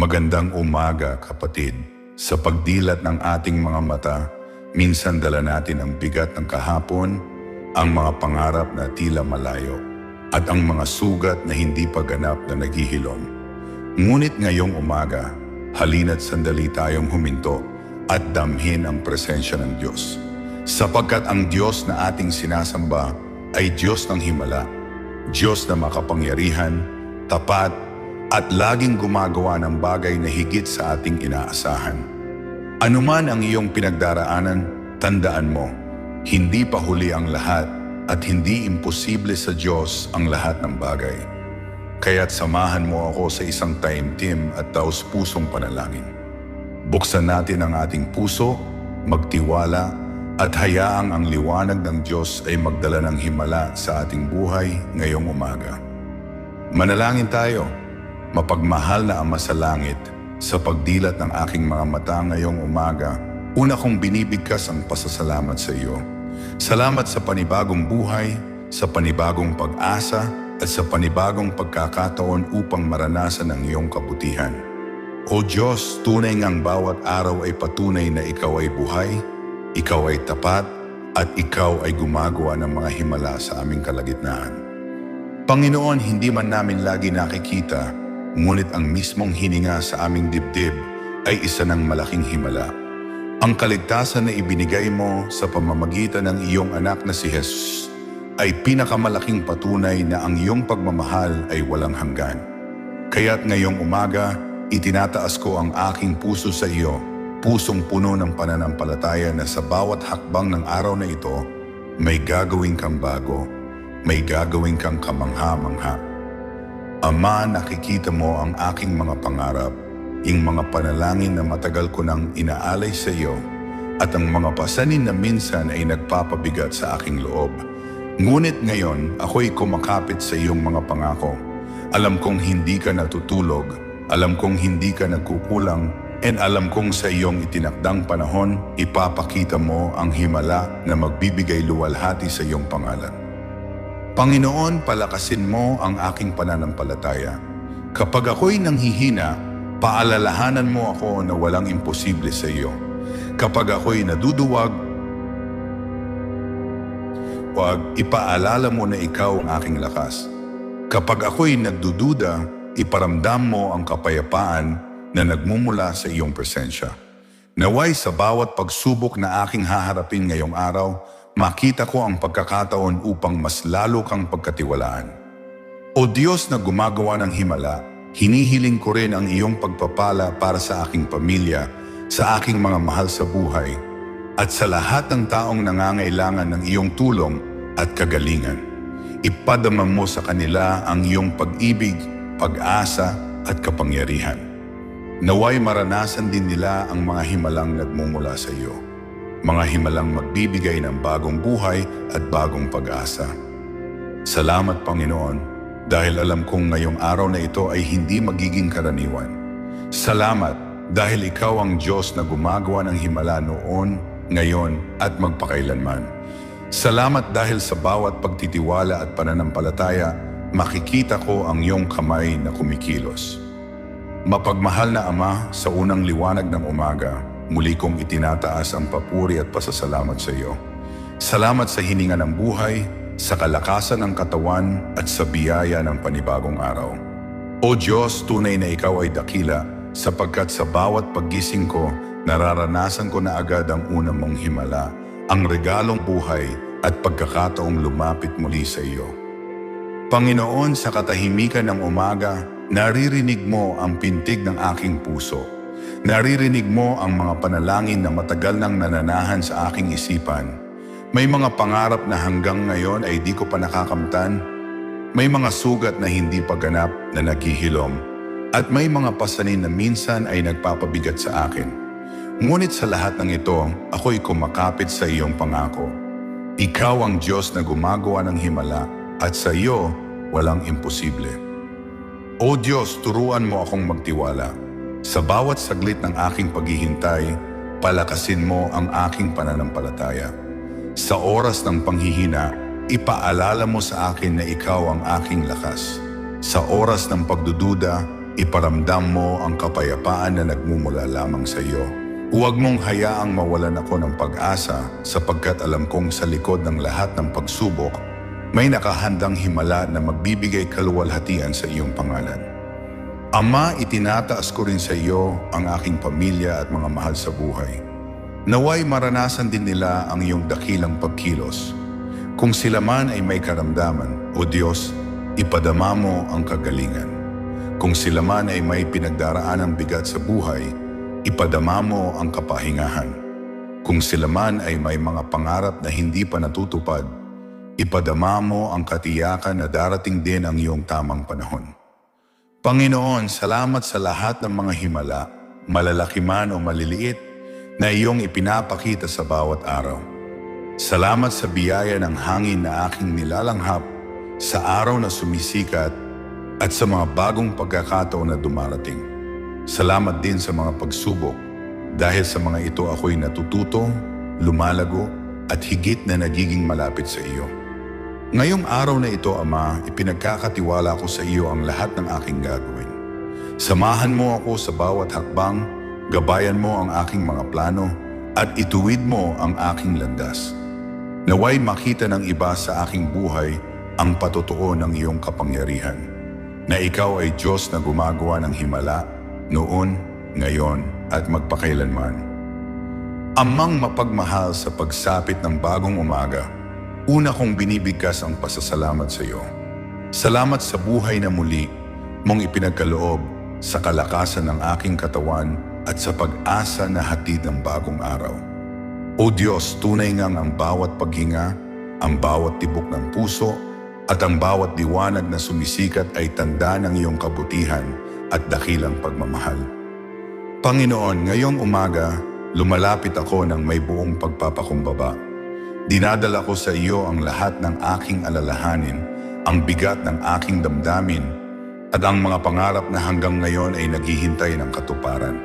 Magandang umaga, kapatid. Sa pagdilat ng ating mga mata, minsan dala natin ang bigat ng kahapon, ang mga pangarap na tila malayo, at ang mga sugat na hindi pa ganap na naghihilom. Ngunit ngayong umaga, halina't sandali tayong huminto at damhin ang presensya ng Diyos. Sapagkat ang Diyos na ating sinasamba ay Diyos ng himala, Diyos na makapangyarihan, tapat, at laging gumagawa ng bagay na higit sa ating inaasahan. Anuman ang iyong pinagdaraanan, tandaan mo, hindi pa huli ang lahat at hindi imposible sa Diyos ang lahat ng bagay. Kaya't samahan mo ako sa isang time team at taos pusong panalangin. Buksan natin ang ating puso, magtiwala, at hayaang ang liwanag ng Diyos ay magdala ng himala sa ating buhay ngayong umaga. Manalangin tayo, mapagmahal na Ama sa langit, sa pagdilat ng aking mga mata ngayong umaga, una kong binibigkas ang pasasalamat sa iyo. Salamat sa panibagong buhay, sa panibagong pag-asa, at sa panibagong pagkakataon upang maranasan ang iyong kabutihan. O Diyos, tunay ngang bawat araw ay patunay na Ikaw ay buhay, Ikaw ay tapat, at Ikaw ay gumagawa ng mga himala sa aming kalagitnaan. Panginoon, hindi man namin lagi nakikita, ngunit ang mismong hininga sa aming dibdib ay isa ng malaking himala. Ang kaligtasan na ibinigay mo sa pamamagitan ng iyong anak na si Jesus ay pinakamalaking patunay na ang iyong pagmamahal ay walang hanggan. Kaya't ngayong umaga, itinataas ko ang aking puso sa iyo, pusong puno ng pananampalataya na sa bawat hakbang ng araw na ito, may gagawin kang bago, may gagawin kang kamangha-mangha. Ama, nakikita mo ang aking mga pangarap, yung mga panalangin na matagal ko nang inaalay sa iyo, at ang mga pasanin na minsan ay nagpapabigat sa aking loob. Ngunit ngayon, ako'y kumakapit sa iyong mga pangako. Alam kong hindi ka natutulog, alam kong hindi ka nagkukulang, and alam kong sa iyong itinakdang panahon, ipapakita mo ang himala na magbibigay luwalhati sa iyong pangalan. Panginoon, palakasin mo ang aking pananampalataya. Kapag ako'y nanghihina, paalalahanan mo ako na walang imposible sa iyo. Kapag ako'y naduduwag, wag ipaalala mo na ikaw ang aking lakas. Kapag ako'y nagdududa, iparamdam mo ang kapayapaan na nagmumula sa iyong presensya. Naway sa bawat pagsubok na aking haharapin ngayong araw, makita ko ang pagkakataon upang mas lalo kang pagkatiwalaan. O Diyos na gumagawa ng himala, hinihiling ko rin ang iyong pagpapala para sa aking pamilya, sa aking mga mahal sa buhay, at sa lahat ng taong nangangailangan ng iyong tulong at kagalingan. Ipadama mo sa kanila ang iyong pag-ibig, pag-asa at kapangyarihan. Naway maranasan din nila ang mga himalang nagmumula sa iyo. Mga himalang magbibigay ng bagong buhay at bagong pag-asa. Salamat Panginoon dahil alam kong ngayong araw na ito ay hindi magiging karaniwan. Salamat dahil ikaw ang Diyos na gumagawa ng himala noon, ngayon at magpakailanman. Salamat dahil sa bawat pagtitiwala at pananampalataya, makikita ko ang iyong kamay na kumikilos. Mapagmahal na Ama, sa unang liwanag ng umaga, muli kong itinataas ang papuri at pasasalamat sa iyo. Salamat sa hininga ng buhay, sa kalakasan ng katawan at sa biyaya ng panibagong araw. O Diyos, tunay na ikaw ay dakila sapagkat sa bawat paggising ko, nararanasan ko na agad ang unang mong himala, ang regalong buhay at pagkakataong lumapit muli sa iyo. Panginoon, sa katahimikan ng umaga, naririnig mo ang pintig ng aking puso. Naririnig mo ang mga panalangin na matagal nang nananahan sa aking isipan. May mga pangarap na hanggang ngayon ay di ko pa nakakamtan. May mga sugat na hindi pa ganap na naghihilom. At may mga pasanin na minsan ay nagpapabigat sa akin. Ngunit sa lahat ng ito, ako'y kumakapit sa iyong pangako. Ikaw ang Diyos na gumagawa ng himala at sa iyo walang imposible. O Diyos, turuan mo akong magtiwala. Sa bawat saglit ng aking paghihintay, palakasin mo ang aking pananampalataya. Sa oras ng panghihina, ipaalala mo sa akin na ikaw ang aking lakas. Sa oras ng pagdududa, iparamdam mo ang kapayapaan na nagmumula lamang sa iyo. Huwag mong hayaang mawalan ako ng pag-asa sapagkat alam kong sa likod ng lahat ng pagsubok, may nakahandang himala na magbibigay kaluwalhatian sa iyong pangalan. Ama, itinataas ko rin sa iyo ang aking pamilya at mga mahal sa buhay. Naway maranasan din nila ang iyong dakilang pagkilos. Kung sila man ay may karamdaman, O Diyos, ipadama mo ang kagalingan. Kung sila man ay may pinagdaraan ng bigat sa buhay, ipadama mo ang kapahingahan. Kung sila man ay may mga pangarap na hindi pa natutupad, ipadama mo ang katiyakan na darating din ang iyong tamang panahon. Panginoon, salamat sa lahat ng mga himala, malalaki man o maliliit, na iyong ipinapakita sa bawat araw. Salamat sa biyaya ng hangin na aking nilalanghap sa araw na sumisikat at sa mga bagong pagkakataon na dumarating. Salamat din sa mga pagsubok dahil sa mga ito ako'y natututo, lumalago at higit na nagiging malapit sa iyo. Ngayong araw na ito, Ama, ipinagkakatiwala ko sa iyo ang lahat ng aking gagawin. Samahan mo ako sa bawat hakbang, gabayan mo ang aking mga plano, at ituwid mo ang aking landas. Naway makita ng iba sa aking buhay ang patotoo ng iyong kapangyarihan, na ikaw ay Diyos na gumagawa ng himala, noon, ngayon, at magpakailanman. Amang mapagmahal sa pagsapit ng bagong umaga, una kong binibigkas ang pasasalamat sa iyo. Salamat sa buhay na muli mong ipinagkaloob sa kalakasan ng aking katawan at sa pag-asa na hatid ng bagong araw. O Diyos, tunay ngang ang bawat paghinga, ang bawat tibok ng puso, at ang bawat diwanag na sumisikat ay tanda ng iyong kabutihan at dakilang pagmamahal. Panginoon, ngayong umaga, lumalapit ako ng may buong pagpapakumbaba. Dinadala ko sa iyo ang lahat ng aking alalahanin, ang bigat ng aking damdamin, at ang mga pangarap na hanggang ngayon ay naghihintay ng katuparan.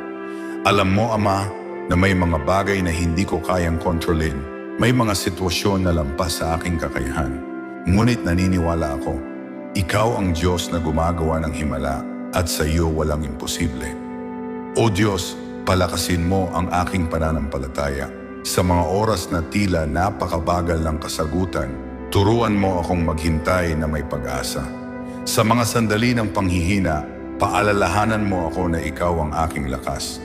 Alam mo, Ama, na may mga bagay na hindi ko kayang kontrolin. May mga sitwasyon na lampas sa aking kakayahan. Ngunit naniniwala ako, ikaw ang Diyos na gumagawa ng himala at sa iyo walang imposible. O Diyos, palakasin mo ang aking pananampalataya. Sa mga oras na tila napakabagal ng kasagutan, turuan mo akong maghintay na may pag-asa. Sa mga sandali ng panghihina, paalalahanan mo ako na ikaw ang aking lakas.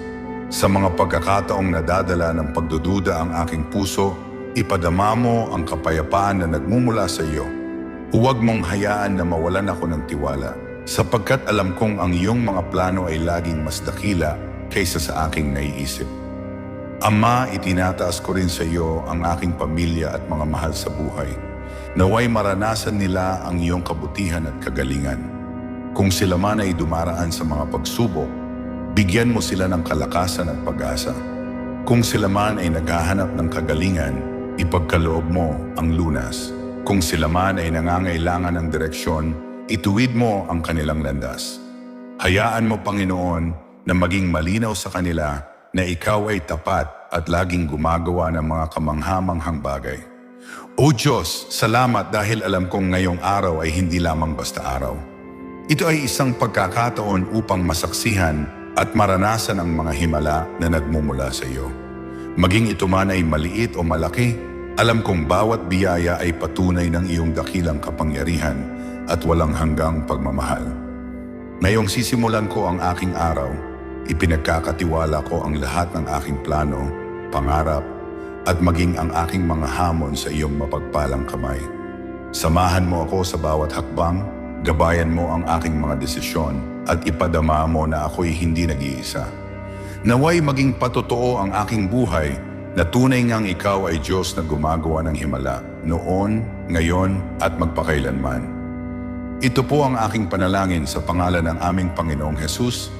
Sa mga pagkakataong nadadala ng pagdududa ang aking puso, ipadama mo ang kapayapaan na nagmumula sa iyo. Huwag mong hayaan na mawalan ako ng tiwala, sapagkat alam kong ang iyong mga plano ay laging mas dakila kaysa sa aking naiisip. Ama, itinataas ko rin sa iyo ang aking pamilya at mga mahal sa buhay. Naway maranasan nila ang iyong kabutihan at kagalingan. Kung sila man ay dumaraan sa mga pagsubok, bigyan mo sila ng kalakasan at pag-asa. Kung sila man ay naghahanap ng kagalingan, ipagkaloob mo ang lunas. Kung sila man ay nangangailangan ng direksyon, ituwid mo ang kanilang landas. Hayaan mo, Panginoon, na maging malinaw sa kanila na ikaw ay tapat at laging gumagawa ng mga kamanghamanghang bagay. O Diyos, salamat dahil alam kong ngayong araw ay hindi lamang basta araw. Ito ay isang pagkakataon upang masaksihan at maranasan ang mga himala na nagmumula sa iyo. Maging ito man ay maliit o malaki, alam kong bawat biyaya ay patunay ng iyong dakilang kapangyarihan at walang hanggang pagmamahal. Ngayong sisimulan ko ang aking araw, ipinagkakatiwala ko ang lahat ng aking plano, pangarap, at maging ang aking mga hamon sa iyong mapagpalang kamay. Samahan mo ako sa bawat hakbang, gabayan mo ang aking mga desisyon, at ipadama mo na ako'y hindi nag-iisa. Naway maging patotoo ang aking buhay na tunay ngang ikaw ay Diyos na gumagawa ng himala, noon, ngayon, at magpakailanman. Ito po ang aking panalangin sa pangalan ng aming Panginoong Hesus,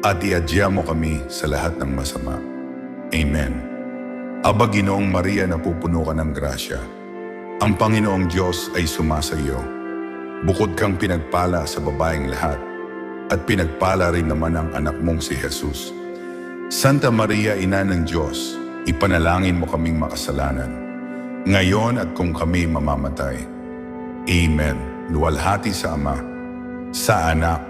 at iadya mo kami sa lahat ng masama. Amen. Aba Ginoong Maria na pupuno ka ng grasya, ang Panginoong Diyos ay sumasa iyo. Bukod kang pinagpala sa babaeng lahat, at pinagpala rin naman ang anak mong si Jesus. Santa Maria, Ina ng Diyos, ipanalangin mo kaming makasalanan, ngayon at kung kami mamamatay. Amen. Luwalhati sa Ama, sa Anak,